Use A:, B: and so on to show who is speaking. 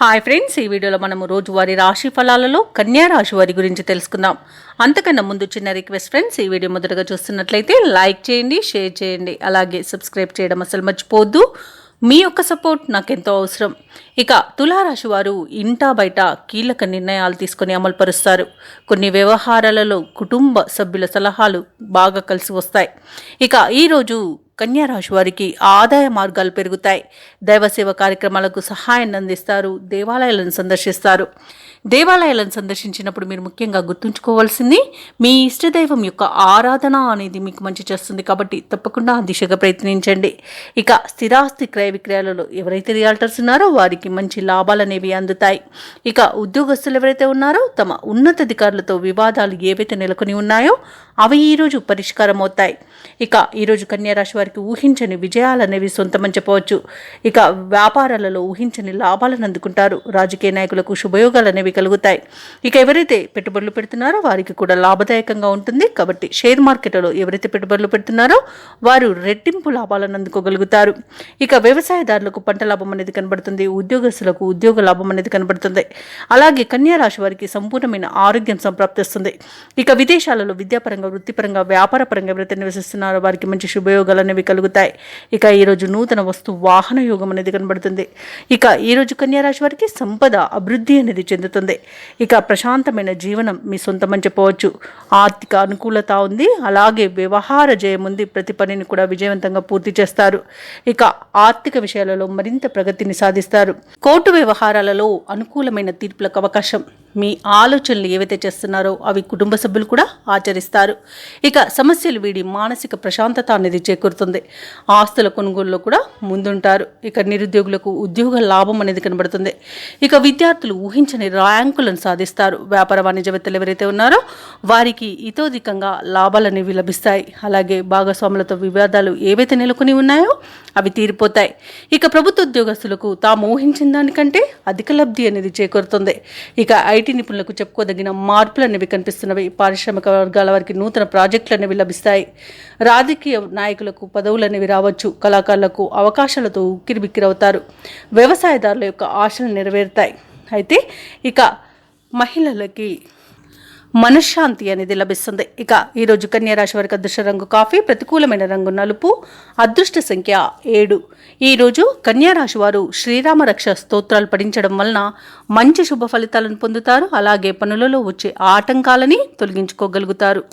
A: Hi friends ఈ వీడియోలో మనము రోజువారి రాశి ఫలాలలో కన్యా రాశి వారి గురించి తెలుసుకుందాం. అంతకన్నా ముందు చిన్న రిక్వెస్ట్ ఫ్రెండ్స్ ఈ వీడియో మొదటగా చూస్తున్నట్లయితే లైక్ చేయండి షేర్ చేయండి అలాగే సబ్స్క్రైబ్ చేయడం అసలు మర్చిపోవద్దు. మీ యొక్క సపోర్ట్ నాకెంతో అవసరం. ఇక తులారాశి వారు ఇంటా బయట కీలక నిర్ణయాలు తీసుకొని అమలుపరుస్తారు. కొన్ని వ్యవహారాలలో కుటుంబ సభ్యుల సలహాలు బాగా కలిసి వస్తాయి. ఇక ఈరోజు కన్యారాశి వారికి ఆదాయ మార్గాలు పెరుగుతాయి. దైవసేవ కార్యక్రమాలకు సహాయాన్ని అందిస్తారు. దేవాలయాలను సందర్శిస్తారు. దేవాలయాలను సందర్శించినప్పుడు మీరు ముఖ్యంగా గుర్తుంచుకోవాల్సింది మీ ఇష్టదైవం యొక్క ఆరాధన అనేది మీకు మంచి చేస్తుంది కాబట్టి తప్పకుండా ఆ దిశగా ప్రయత్నించండి. ఇక స్థిరాస్తి క్రయ విక్రయాలలో ఎవరైతే రియాల్టర్స్ ఉన్నారో వారికి మంచి లాభాలు అనేవి అందుతాయి. ఇక ఉద్యోగస్తులు ఎవరైతే ఉన్నారో తమ ఉన్నతాధికారులతో వివాదాలు ఏవైతే నెలకొని ఉన్నాయో అవి ఈరోజు పరిష్కారం అవుతాయి. ఇక ఈరోజు కన్యారాశి వారికి ఊహించని విజయాలు అనేవి సొంతమని చెప్పవచ్చు. ఇక వ్యాపారాలలో ఊహించని లాభాలను అందుకుంటారు. రాజకీయ నాయకులకు శుభయోగాలు అనేవి కలుగుతాయి. ఇక ఎవరైతే పెట్టుబడులు పెడుతున్నారో వారికి కూడా లాభదాయకంగా ఉంటుంది. కాబట్టి షేర్ మార్కెట్లో ఎవరైతే పెట్టుబడులు పెడుతున్నారో వారు రెట్టింపు లాభాలను అందుకోగలుగుతారు. ఇక వ్యవసాయదారులకు పంట లాభం అనేది కనబడుతుంది. ఉద్యోగస్తులకు ఉద్యోగ లాభం అనేది కనబడుతుంది. అలాగే కన్యా రాశి వారికి సంపూర్ణమైన ఆరోగ్యం సంప్రాప్తిస్తుంది. ఇక విదేశాలలో విద్యాపరంగా వృత్తిపరంగా వ్యాపారపరంగా ఎవరైతే నివసిస్తున్నారో వారికి మంచి శుభయోగాలు అనేవి కలుగుతాయి. ఇక ఈరోజు నూతన వస్తు వాహన యోగం అనేది కనబడుతుంది. ఇక ఈరోజు కన్యా రాశి వారికి సంపద అభివృద్ధి అనేది చెందుతుంది. ఇక ప్రశాంతమైన జీవనం మీ సొంతమని చెప్పవచ్చు. ఆర్థిక అనుకూలత ఉంది. అలాగే వ్యవహార జయం ఉంది. ప్రతి పనిని కూడా విజయవంతంగా పూర్తి చేస్తారు. ఇక ఆర్థిక విషయాలలో మరింత ప్రగతిని సాధిస్తారు. కోర్టు వ్యవహారాలలో అనుకూలమైన తీర్పులకు అవకాశం. మీ ఆలోచనలు ఏవైతే చేస్తున్నారో అవి కుటుంబ సభ్యులు కూడా ఆచరిస్తారు. ఇక సమస్యలు వీడి మానసిక ప్రశాంతత అనేది చేకూరుతుంది. ఆస్తుల కొనుగోలులో కూడా ముందుంటారు. ఇక నిరుద్యోగులకు ఉద్యోగ లాభం అనేది కనబడుతుంది. ఇక విద్యార్థులు ఊహించని ర్యాంకులను సాధిస్తారు. వ్యాపార వాణిజ్యవేత్తలు ఎవరైతే ఉన్నారో వారికి ఇతోధికంగా లాభాలు అనేవి లభిస్తాయి. అలాగే భాగస్వాములతో వివాదాలు ఏవైతే నెలకొని ఉన్నాయో అవి తీరిపోతాయి. ఇక ప్రభుత్వ ఉద్యోగస్తులకు తాము ఊహించిన దానికంటే అధిక లబ్ధి అనేది చేకూరుతుంది. ఇక ఐటీ నిపుణులకు చెప్పుకోదగిన మార్పులు అనేవి కనిపిస్తున్నవి. పారిశ్రామిక వర్గాల వారికి నూతన ప్రాజెక్టులు అనేవి లభిస్తాయి. రాజకీయ నాయకులకు పదవులు అనేవి రావచ్చు. కళాకారులకు అవకాశాలతో ఉక్కిరిబిక్కిరవుతారు వ్యవసాయదారుల యొక్క ఆశలు నెరవేరుతాయి. అయితే ఇక మహిళలకి మనశ్శాంతి అనేది లభిస్తుంది. ఇక ఈరోజు కన్యారాశి వారికి అదృష్ట రంగు కాఫీ ప్రతికూలమైన రంగు నలుపు అదృష్ట సంఖ్య ఏడు. ఈరోజు కన్యారాశి వారు శ్రీరామ రక్ష స్తోత్రాలు పఠించడం వలన మంచి శుభ ఫలితాలను పొందుతారు. అలాగే పనులలో వచ్చే ఆటంకాలని తొలగించుకోగలుగుతారు.